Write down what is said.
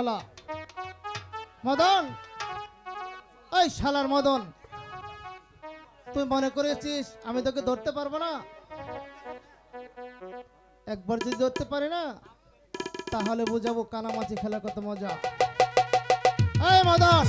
শালা। মদন? ওই শালার মদন, তুই মনে করেছিস আমি তোকে ধরতে পারব না? একবার যদি ধরতে পারি না, তাহলে বুঝাবো কানামাছি খেলা কত মজা। এই মদন!